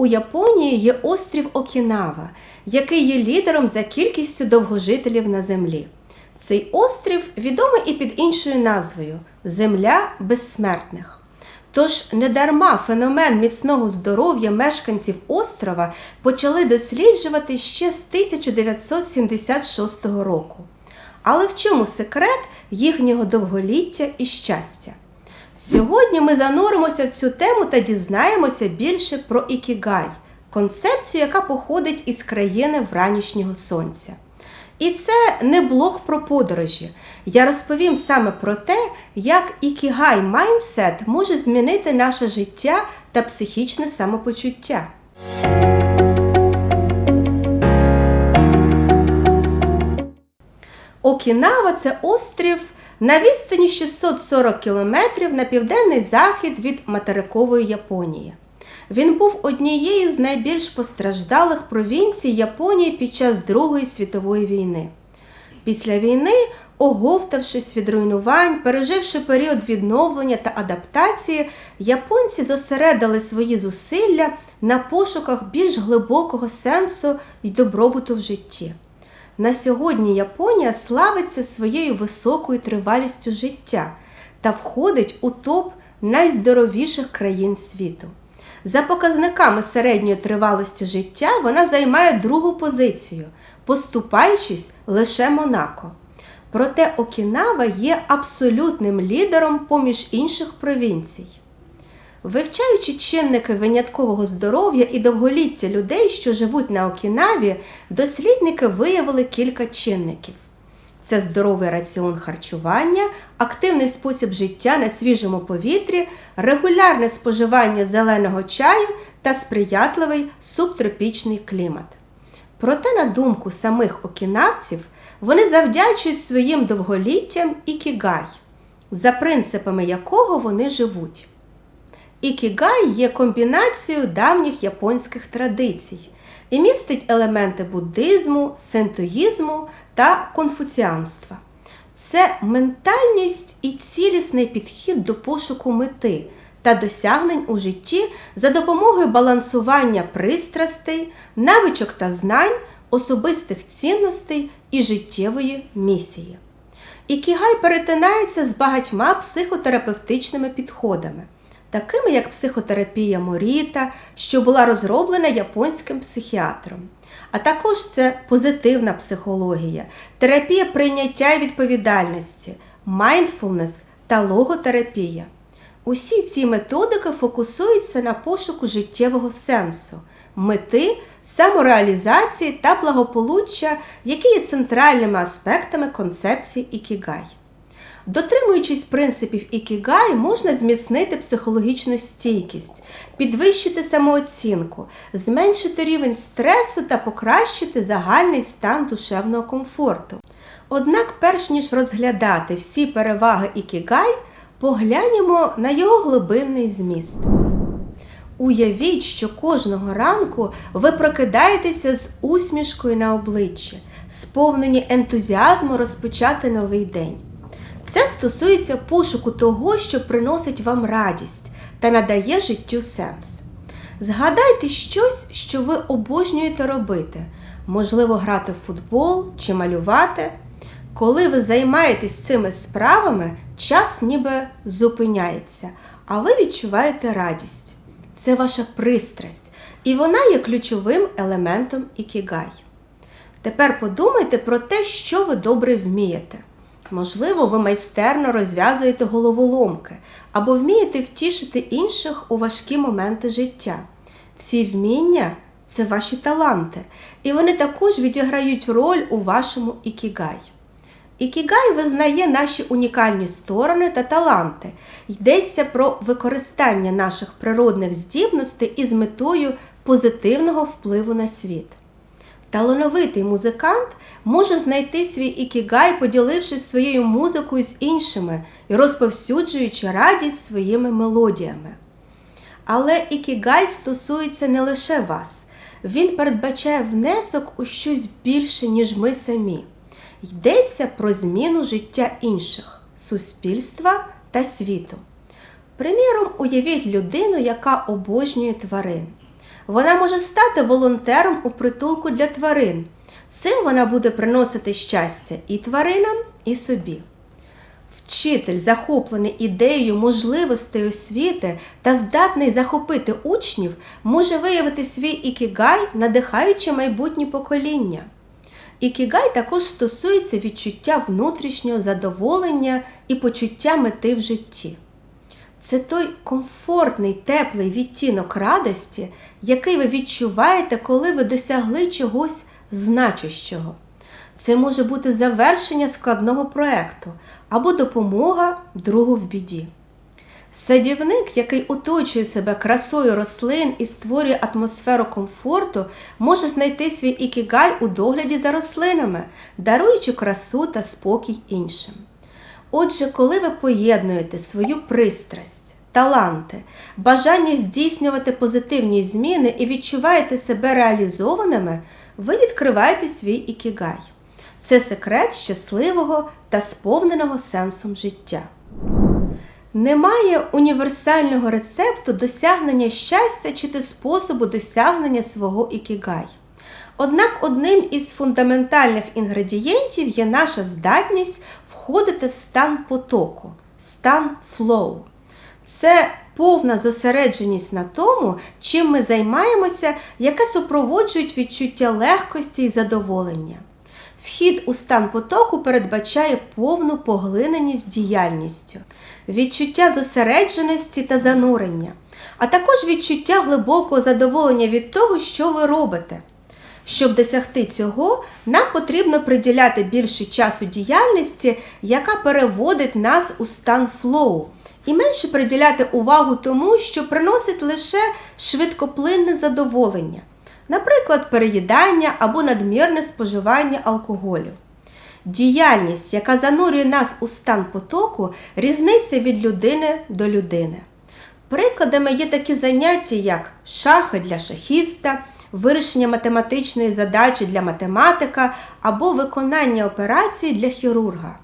У Японії є острів Окінава, який є лідером за кількістю довгожителів на землі. Цей острів відомий і під іншою назвою Земля безсмертних. Тож недарма феномен міцного здоров'я мешканців острова почали досліджувати ще з 1976 року. Але в чому секрет їхнього довголіття і щастя? Сьогодні ми зануримося в цю тему та дізнаємося більше про ікігай, концепцію, яка походить із країни вранішнього сонця. І це не блог про подорожі. Я розповім саме про те, як ікігай майндсет може змінити наше життя та психічне самопочуття. Окінава це острів на відстані 640 кілометрів на південний захід від материкової Японії. Він був однією з найбільш постраждалих провінцій Японії під час Другої світової війни. Після війни, оговтавшись від руйнувань, переживши період відновлення та адаптації, японці зосередили свої зусилля на пошуках більш глибокого сенсу і добробуту в житті. На сьогодні Японія славиться своєю високою тривалістю життя та входить у топ найздоровіших країн світу. За показниками середньої тривалості життя вона займає другу позицію, поступаючись лише Монако. Проте Окінава є абсолютним лідером поміж інших провінцій. Вивчаючи чинники виняткового здоров'я і довголіття людей, що живуть на Окінаві, дослідники виявили кілька чинників: це здоровий раціон харчування, активний спосіб життя на свіжому повітрі, регулярне споживання зеленого чаю та сприятливий субтропічний клімат. Проте, на думку самих окінавців, вони завдячують своїм довголіттям ікігай, за принципами якого вони живуть. Ікігай є комбінацією давніх японських традицій і містить елементи буддизму, синтоїзму та конфуціанства. Це ментальність і цілісний підхід до пошуку мети та досягнень у житті за допомогою балансування пристрастей, навичок та знань, особистих цінностей і життєвої місії. Ікігай перетинається з багатьма психотерапевтичними підходами такими як психотерапія Моріта, що була розроблена японським психіатром. А також це позитивна психологія, терапія прийняття і відповідальності, майндфулнес та логотерапія. Усі ці методики фокусуються на пошуку життєвого сенсу, мети, самореалізації та благополуччя, які є центральними аспектами концепції Ікігай. Дотримуючись принципів ікігай, можна зміцнити психологічну стійкість, підвищити самооцінку, зменшити рівень стресу та покращити загальний стан душевного комфорту. Однак, перш ніж розглядати всі переваги ікігай, поглянемо на його глибинний зміст. Уявіть, що кожного ранку ви прокидаєтеся з усмішкою на обличчі, сповнені ентузіазму розпочати новий день. Це стосується пошуку того, що приносить вам радість та надає життю сенс. Згадайте щось, що ви обожнюєте робити, можливо, грати в футбол чи малювати. Коли ви займаєтесь цими справами, час ніби зупиняється, а ви відчуваєте радість. Це ваша пристрасть, і вона є ключовим елементом ікігай. Тепер подумайте про те, що ви добре вмієте. Можливо, ви майстерно розв'язуєте головоломки або вмієте втішити інших у важкі моменти життя. Ці вміння це ваші таланти, і вони також відіграють роль у вашому ікігай. Ікігай визнає наші унікальні сторони та таланти. Йдеться про використання наших природних здібностей із метою позитивного впливу на світ. Талановитий музикант може знайти свій ікігай, поділившись своєю музикою з іншими і розповсюджуючи радість своїми мелодіями. Але ікігай стосується не лише вас, він передбачає внесок у щось більше, ніж ми самі. Йдеться про зміну життя інших, суспільства та світу. Приміром, уявіть людину, яка обожнює тварин. Вона може стати волонтером у притулку для тварин. Цим вона буде приносити щастя і тваринам, і собі. Вчитель, захоплений ідеєю можливостей освіти та здатний захопити учнів, може виявити свій ікігай, надихаючи майбутні покоління. Ікігай також стосується відчуття внутрішнього задоволення і почуття мети в житті. Це той комфортний, теплий відтінок радості, який ви відчуваєте, коли ви досягли чогось значущого. Це може бути завершення складного проекту або допомога другу в біді. Садівник, який оточує себе красою рослин і створює атмосферу комфорту, може знайти свій ікігай у догляді за рослинами, даруючи красу та спокій іншим. Отже, коли ви поєднуєте свою пристрасть, таланти, бажання здійснювати позитивні зміни і відчуваєте себе реалізованими, ви відкриваєте свій ікігай. Це секрет щасливого та сповненого сенсом життя. Немає універсального рецепту досягнення щастя чи способу досягнення свого ікігай. Однак одним із фундаментальних інгредієнтів є наша здатність входити в стан потоку, стан флоу. Це повна зосередженість на тому, чим ми займаємося, яке супроводжують відчуття легкості і задоволення. Вхід у стан потоку передбачає повну поглиненість діяльністю, відчуття зосередженості та занурення, а також відчуття глибокого задоволення від того, що ви робите. Щоб досягти цього, нам потрібно приділяти більше часу діяльності, яка переводить нас у стан флоу, і менше приділяти увагу тому, що приносить лише швидкоплинне задоволення наприклад, переїдання або надмірне споживання алкоголю. Діяльність, яка занурює нас у стан потоку, різниця від людини до людини. Прикладами є такі заняття, як шахи для шахіста, вирішення математичної задачі для математика або виконання операцій для хірурга.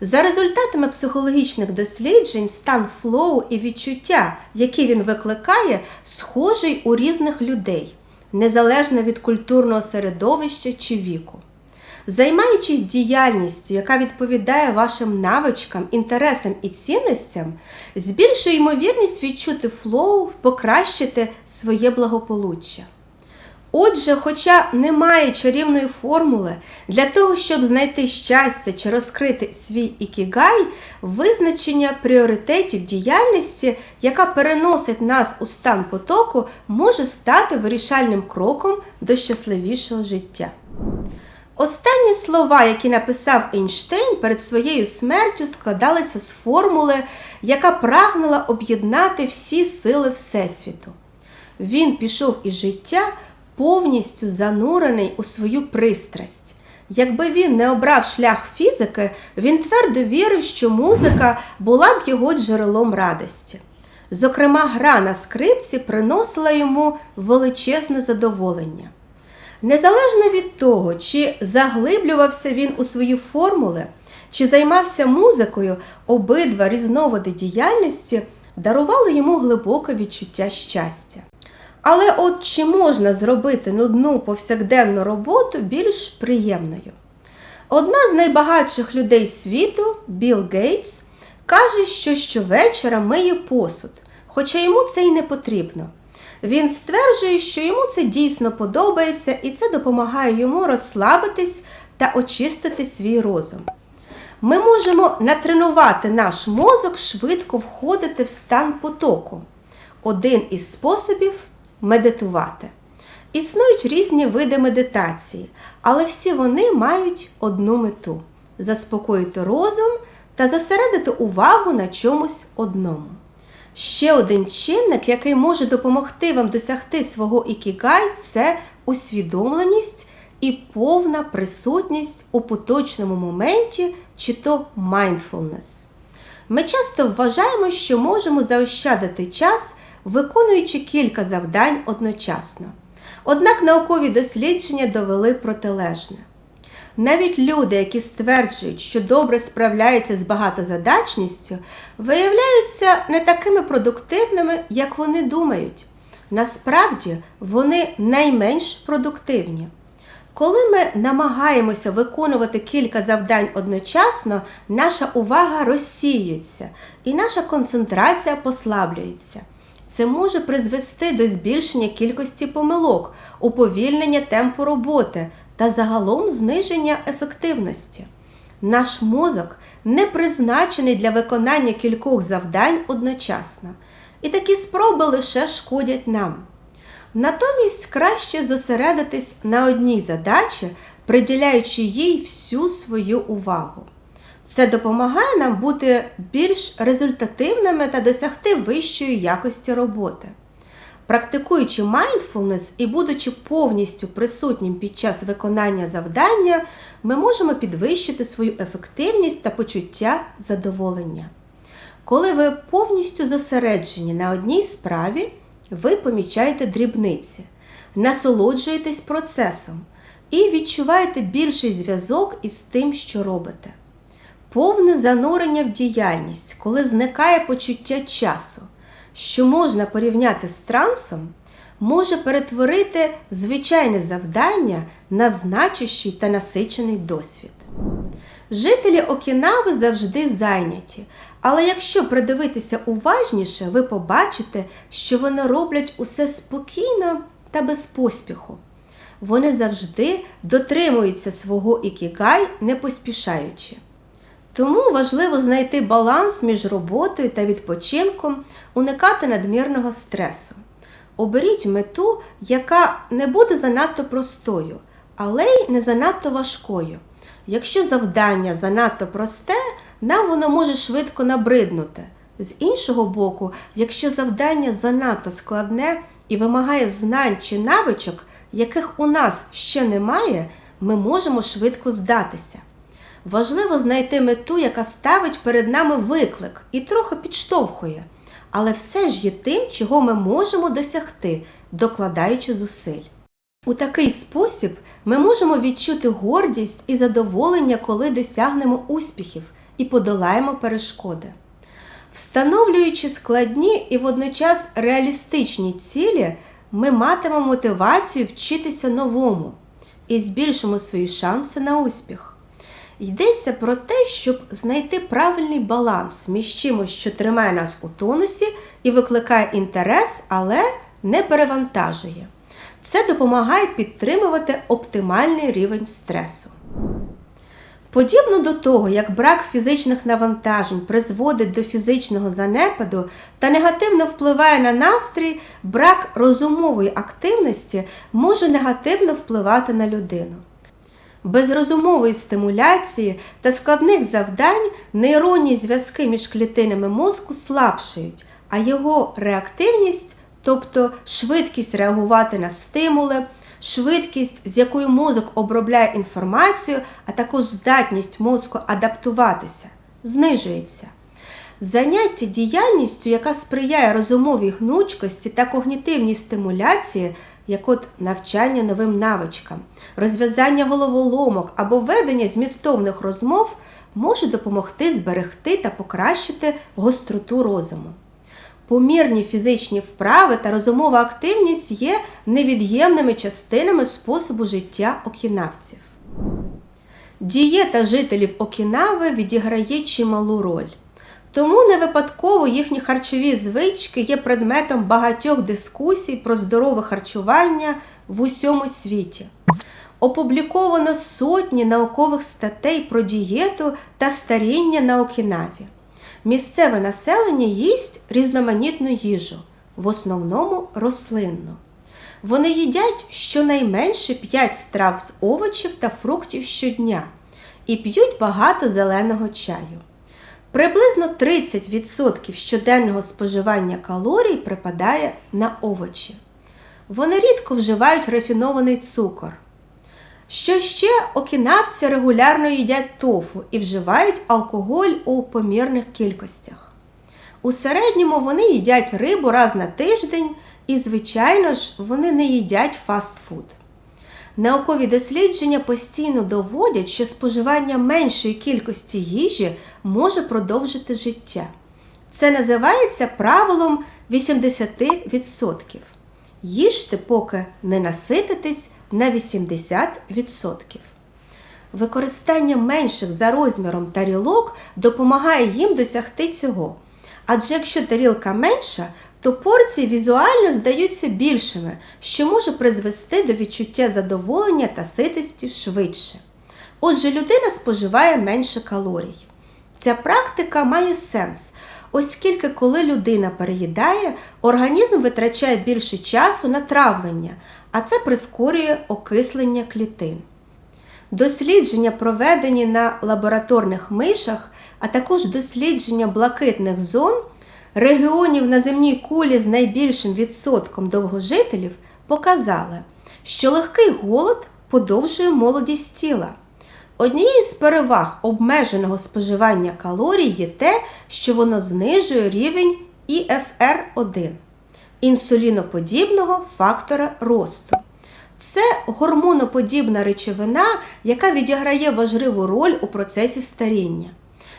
За результатами психологічних досліджень, стан флоу і відчуття, які він викликає, схожий у різних людей незалежно від культурного середовища чи віку. Займаючись діяльністю, яка відповідає вашим навичкам, інтересам і цінностям, збільшує ймовірність відчути флоу, покращити своє благополуччя. Отже, хоча немає чарівної формули для того, щоб знайти щастя чи розкрити свій ікігай, визначення пріоритетів діяльності, яка переносить нас у стан потоку, може стати вирішальним кроком до щасливішого життя. Останні слова, які написав Ейнштейн перед своєю смертю, складалися з формули, яка прагнула об'єднати всі сили Всесвіту. Він пішов із життя повністю занурений у свою пристрасть. Якби він не обрав шлях фізики, він твердо вірив, що музика була б його джерелом радості. Зокрема, гра на скрипці приносила йому величезне задоволення. Незалежно від того, чи заглиблювався він у свої формули, чи займався музикою, обидва різновиди діяльності дарували йому глибоке відчуття щастя. Але от чи можна зробити нудну повсякденну роботу більш приємною? Одна з найбагатших людей світу, Білл Гейтс, каже, що щовечора миє посуд, хоча йому це й не потрібно. Він стверджує, що йому це дійсно подобається і це допомагає йому розслабитись та очистити свій розум. Ми можемо натренувати наш мозок швидко входити в стан потоку. Один із способів медитувати. Існують різні види медитації, але всі вони мають одну мету заспокоїти розум та зосередити увагу на чомусь одному. Ще один чинник, який може допомогти вам досягти свого ікігай, це усвідомленість і повна присутність у поточному моменті, чи то mindfulness. Ми часто вважаємо, що можемо заощадити час виконуючи кілька завдань одночасно. Однак наукові дослідження довели протилежне. Навіть люди, які стверджують, що добре справляються з багатозадачністю, виявляються не такими продуктивними, як вони думають. Насправді вони найменш продуктивні. Коли ми намагаємося виконувати кілька завдань одночасно, наша увага розсіюється і наша концентрація послаблюється. Це може призвести до збільшення кількості помилок, уповільнення темпу роботи та загалом зниження ефективності. Наш мозок не призначений для виконання кількох завдань одночасно, і такі спроби лише шкодять нам. Натомість краще зосередитись на одній задачі, приділяючи їй всю свою увагу. Це допомагає нам бути більш результативними та досягти вищої якості роботи. Практикуючи mindfulness і будучи повністю присутнім під час виконання завдання, ми можемо підвищити свою ефективність та почуття задоволення. Коли ви повністю зосереджені на одній справі, ви помічаєте дрібниці, насолоджуєтесь процесом і відчуваєте більший зв'язок із тим, що робите. Повне занурення в діяльність, коли зникає почуття часу, що можна порівняти з трансом, може перетворити звичайне завдання на значущий та насичений досвід. Жителі Окінави завжди зайняті, але якщо придивитися уважніше, ви побачите, що вони роблять усе спокійно та без поспіху. Вони завжди дотримуються свого ікігай, не поспішаючи. Тому важливо знайти баланс між роботою та відпочинком, уникати надмірного стресу. Оберіть мету, яка не буде занадто простою, але й не занадто важкою. Якщо завдання занадто просте, нам воно може швидко набриднути. З іншого боку, якщо завдання занадто складне і вимагає знань чи навичок, яких у нас ще немає, ми можемо швидко здатися. Важливо знайти мету, яка ставить перед нами виклик і трохи підштовхує, але все ж є тим, чого ми можемо досягти, докладаючи зусиль. У такий спосіб ми можемо відчути гордість і задоволення, коли досягнемо успіхів і подолаємо перешкоди. Встановлюючи складні і водночас реалістичні цілі, ми матимемо мотивацію вчитися новому і збільшимо свої шанси на успіх. Йдеться про те, щоб знайти правильний баланс між чимось, що тримає нас у тонусі і викликає інтерес, але не перевантажує. Це допомагає підтримувати оптимальний рівень стресу. Подібно до того, як брак фізичних навантажень призводить до фізичного занепаду та негативно впливає на настрій, брак розумової активності може негативно впливати на людину. Без розумової стимуляції та складних завдань нейронні зв'язки між клітинами мозку слабшають, а його реактивність, тобто швидкість реагувати на стимули, швидкість, з якою мозок обробляє інформацію, а також здатність мозку адаптуватися, знижується. Заняття діяльністю, яка сприяє розумовій гнучкості та когнітивній стимуляції, як от навчання новим навичкам, розв'язання головоломок або ведення змістовних розмов, може допомогти зберегти та покращити гостроту розуму. Помірні фізичні вправи та розумова активність є невід'ємними частинами способу життя окінавців. Дієта жителів Окінави відіграє чималу роль. Тому не випадково їхні харчові звички є предметом багатьох дискусій про здорове харчування в усьому світі. Опубліковано сотні наукових статей про дієту та старіння на Окінаві. Місцеве населення їсть різноманітну їжу, в основному рослинну. Вони їдять щонайменше 5 страв з овочів та фруктів щодня і п'ють багато зеленого чаю. Приблизно 30% щоденного споживання калорій припадає на овочі. Вони рідко вживають рафінований цукор. Що ще окінавці регулярно їдять тофу і вживають алкоголь у помірних кількостях. У середньому вони їдять рибу раз на тиждень і, звичайно ж, вони не їдять фастфуд. Наукові дослідження постійно доводять, що споживання меншої кількості їжі може продовжити життя. Це називається правилом 80%. їжте, поки не насититесь на 80%. Використання менших за розміром тарілок допомагає їм досягти цього. Адже якщо тарілка менша, то порції візуально здаються більшими, що може призвести до відчуття задоволення та ситості швидше. Отже, людина споживає менше калорій. Ця практика має сенс, оскільки коли людина переїдає, організм витрачає більше часу на травлення, а це прискорює окислення клітин. Дослідження, проведені на лабораторних мишах, а також дослідження блакитних зон, регіонів на земній кулі з найбільшим відсотком довгожителів, показали, що легкий голод подовжує молодість тіла. Однією з переваг обмеженого споживання калорій є те, що воно знижує рівень ІФР1 інсуліноподібного фактора росту. Це гормоноподібна речовина, яка відіграє важливу роль у процесі старіння.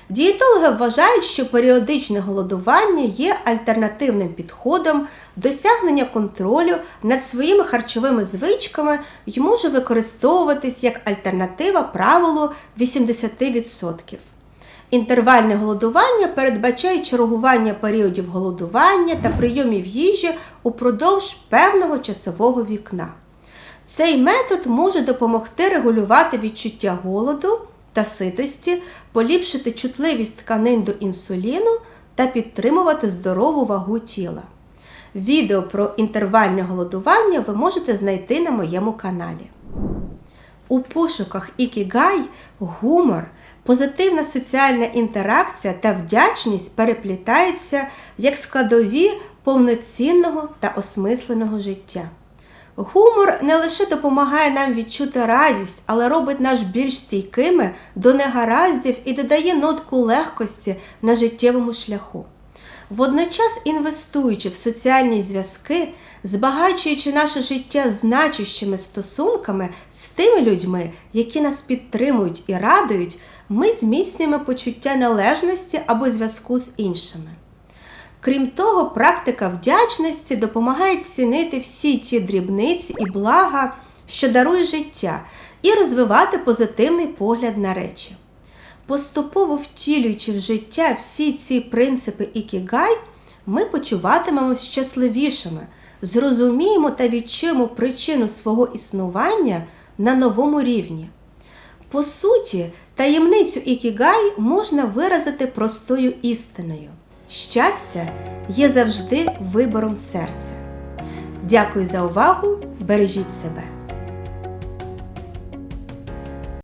Дієтологи вважають, що періодичне голодування є альтернативним підходом досягнення контролю над своїми харчовими звичками і може використовуватись як альтернатива правилу 80%. Інтервальне голодування передбачає чергування періодів голодування та прийомів їжі упродовж певного часового вікна. Цей метод може допомогти регулювати відчуття голоду та ситості, поліпшити чутливість тканин до інсуліну та підтримувати здорову вагу тіла. Відео про інтервальне голодування ви можете знайти на моєму каналі. У пошуках ікігай гумор, позитивна соціальна інтеракція та вдячність переплітаються як складові повноцінного та осмисленого життя. Гумор не лише допомагає нам відчути радість, але робить нас більш стійкими до негараздів і додає нотку легкості на життєвому шляху. Водночас інвестуючи в соціальні зв'язки, збагачуючи наше життя значущими стосунками з тими людьми, які нас підтримують і радують, ми зміцнюємо почуття належності або зв'язку з іншими. Крім того, практика вдячності допомагає цінити всі ті дрібниці і блага, що дарує життя, і розвивати позитивний погляд на речі. Поступово втілюючи в життя всі ці принципи ікігай, ми почуватимемось щасливішими, зрозуміємо та відчуємо причину свого існування на новому рівні. По суті, таємницю ікігай можна виразити простою істиною. Щастя є завжди вибором серця. Дякую за увагу! Бережіть себе!